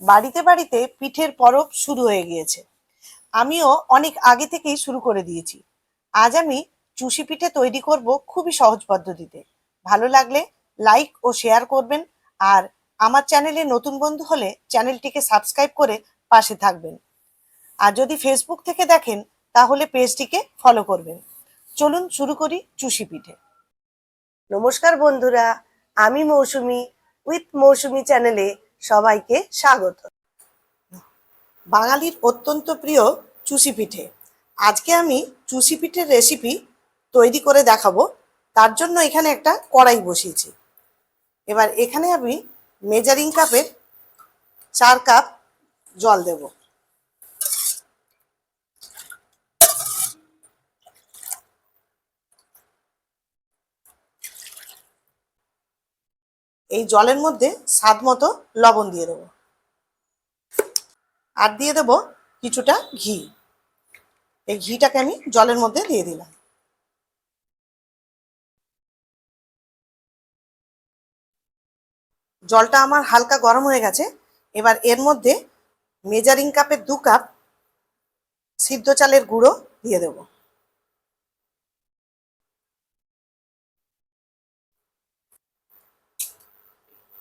বাড়িতে বাড়িতে পিঠের পরব শুরু হয়ে গিয়েছে। আমিও অনেক আগে থেকেই শুরু করে দিয়েছি। আজ আমি চুষি পিঠে তৈরি করব খুবই সহজ পদ্ধতিতে। ভালো লাগলে লাইক ও শেয়ার করবেন আর আমার চ্যানেলে নতুন বন্ধু হলে চ্যানেলটিকে সাবস্ক্রাইব করে পাশে থাকবেন। আর যদি ফেসবুক থেকে দেখেন, তাহলে পেজটিকে ফলো করবেন। চলুন শুরু করি চুষি পিঠে। নমস্কার বন্ধুরা, আমি মৌসুমি, উইথ মৌসুমি চ্যানেলে সবাইকে স্বাগত। বাঙালির অত্যন্ত প্রিয় চুষি পিঠে। আজকে আমি চুষি পিঠের রেসিপি তৈরি করে দেখাবো। তার জন্য এখানে একটা কড়াই বসিয়েছি। এবার এখানে আমি মেজারিং কাপের চার কাপ জল দেব। এই জলের মধ্যে স্বাদ মতো লবণ দিয়ে দেবো। আর দিয়ে দেবো কিছুটা ঘি। এই ঘিটাকে আমি জলের মধ্যে দিয়ে দিলাম। জলটা আমার হালকা গরম হয়ে গেছে। এবার এর মধ্যে মেজারিং কাপের দু কাপ সিদ্ধ চালের গুঁড়ো দিয়ে দেব।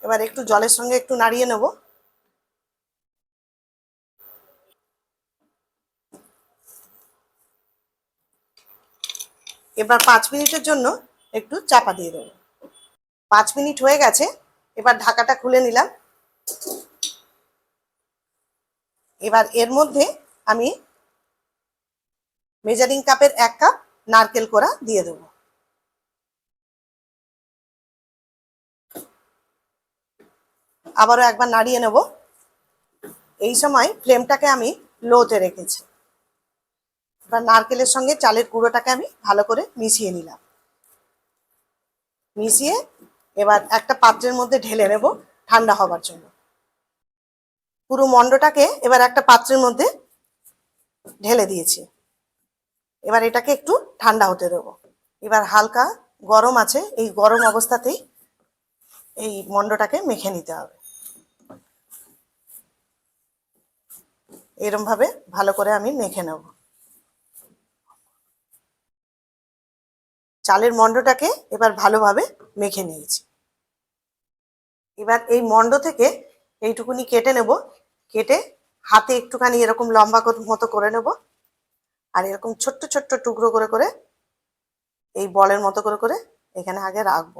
এবার একটু জলের সঙ্গে একটু নাড়িয়ে নেব। এবার পাঁচ মিনিটের জন্য একটু চাপা দিয়ে দেবো। পাঁচ মিনিট হয়ে গেছে, এবার ঢাকাটা খুলে নিলাম। এবার এর মধ্যে আমি মেজারিং কাপের এক কাপ নারকেল কোড়া দিয়ে দেব। আবারও একবার নাড়িয়ে নেব। এই সময় ফ্লেমটাকে আমি লোতে রেখেছি। এবার নারকেলের সঙ্গে চালের গুঁড়োটাকে আমি ভালো করে মিশিয়ে নিলাম। মিশিয়ে এবার একটা পাত্রের মধ্যে ঢেলে নেব ঠান্ডা হবার জন্য। পুরো মণ্ডটাকে এবার একটা পাত্রের মধ্যে ঢেলে দিয়েছি। এবার এটাকে একটু ঠান্ডা হতে দেবো। এবার হালকা গরম আছে, এই গরম অবস্থাতেই এই মণ্ডটাকে মেখে নিতে হবে। এরমভাবে ভালো করে আমি মেখে নেব। চালের মণ্ডটাকে এবার ভালোভাবে মেখে নিয়েছি। এবার এই মণ্ড থেকে এইটুকুনি কেটে নেব। কেটে হাতে একটুখানি এরকম লম্বা মতো করে নেব। আর এরকম ছোট্ট ছোট্ট টুকরো করে করে এই বলের মতো করে করে এখানে আগে রাখব।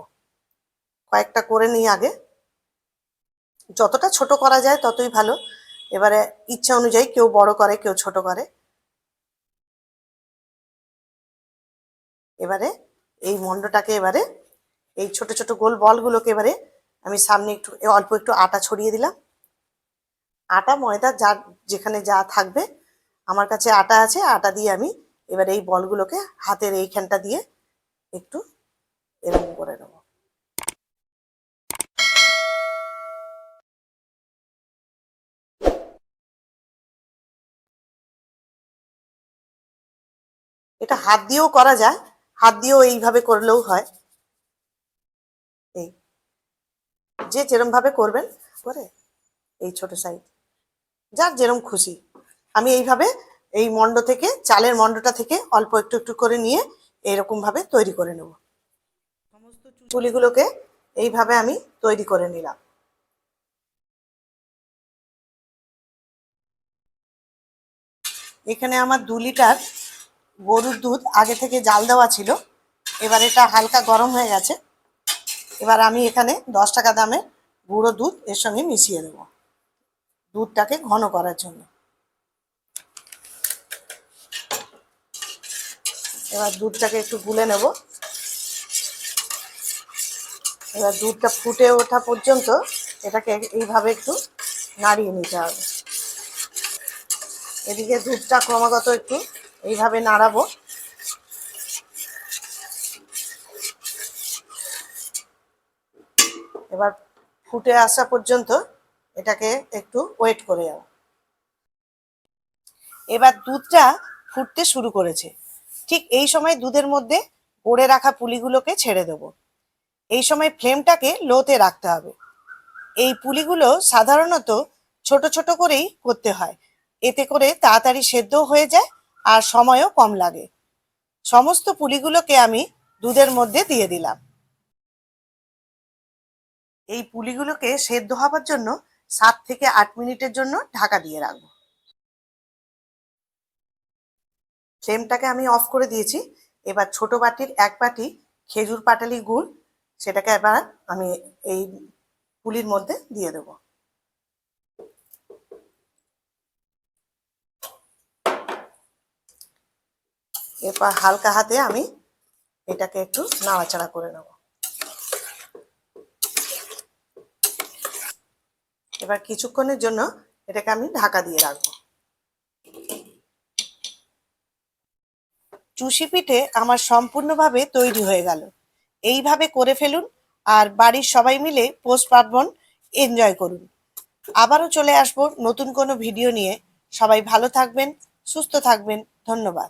কয়েকটা করে নিই আগে। যতটা ছোট করা যায় ততই ভালো। এবারে ইচ্ছা অনুযায়ী কেউ বড় করে, কেউ ছোট করে। এবারে এই মণ্ডটাকে এবারে, এই ছোট ছোট গোল বলগুলোকে এবারে আমি সামনে একটু অল্প একটু আটা ছড়িয়ে দিলাম। আটা, ময়দা, যা, যেখানে যা থাকবে, আমার কাছে আটা আছে, আটা দিয়ে আমি এবার এই বলগুলোকে হাতের এইখানটা দিয়ে একটু এরকম করে নেব। এটা হাত দিয়েও করা যায়, হাত দিয়েও এইভাবে করলেও হয়। এই, যে যেরম ভাবে করবেন, করে এই ছোট সাইজ যার যেরম খুশি। আমি এইভাবে এই মণ্ড থেকে, চালের মণ্ডটা থেকে অল্প একটু একটু করে নিয়ে এইরকম ভাবে তৈরি করে নেব। সমস্ত চুলিগুলোকে এইভাবে আমি তৈরি করে নিলাম। এখানে আমার দু লিটার গরুর দুধ আগে থেকে জাল দেওয়া ছিল। এবার এটা হালকা গরম হয়ে গেছে। এবার আমি এখানে দশ টাকা দামে গুঁড়ো দুধ এর সঙ্গে মিশিয়ে দেবো। দুধটাকে ঘন করার জন্য। এবার দুধটাকে একটু গুলে নেব। এবার দুধটা ফুটে ওঠা পর্যন্ত এটাকে এইভাবে একটু নাড়িয়ে নিতে হবে। এদিকে দুধটা ক্রমাগত একটু এইভাবে নাড়াবো। এবার ফুটে আসা পর্যন্ত এটাকে একটু ওয়েট করে যাও এবার দুধটা ফুটতে শুরু করেছে। ঠিক এই সময় দুধের মধ্যে গড়ে রাখা পুলিগুলোকে ছেড়ে দেব। এই সময় ফ্লেমটাকে লোতে রাখতে হবে। এই পুলিগুলো সাধারণত ছোট ছোট করেই করতে হয়। এতে করে তাড়াতাড়ি সেদ্ধও হয়ে যায় আর সময়ও কম লাগে। সমস্ত পুলিগুলোকে আমি দুধের মধ্যে দিয়ে দিলাম। এই পুলিগুলোকে সেদ্ধ হবার জন্য সাত থেকে আট মিনিটের জন্য ঢাকা দিয়ে রাখব। ফ্লেমটাকে আমি অফ করে দিয়েছি। এবার ছোট বাটির এক বাটি খেজুর পাটালি গুড়, সেটাকে এবার আমি এই পুলির মধ্যে দিয়ে দেবো। এরপর হালকা হাতে আমি এটাকে একটু নাড়াচাড়া করে নেব। এবার কিছুক্ষণের জন্য এটাকে আমি ঢাকা দিয়ে রাখব। চুষি পিঠে আমার সম্পূর্ণভাবে তৈরি হয়ে গেল। এইভাবে করে ফেলুন আর বাড়ির সবাই মিলে পোষ পার্বণ এনজয় করুন। আবারও চলে আসব নতুন কোনো ভিডিও নিয়ে। সবাই ভালো থাকবেন, সুস্থ থাকবেন। ধন্যবাদ।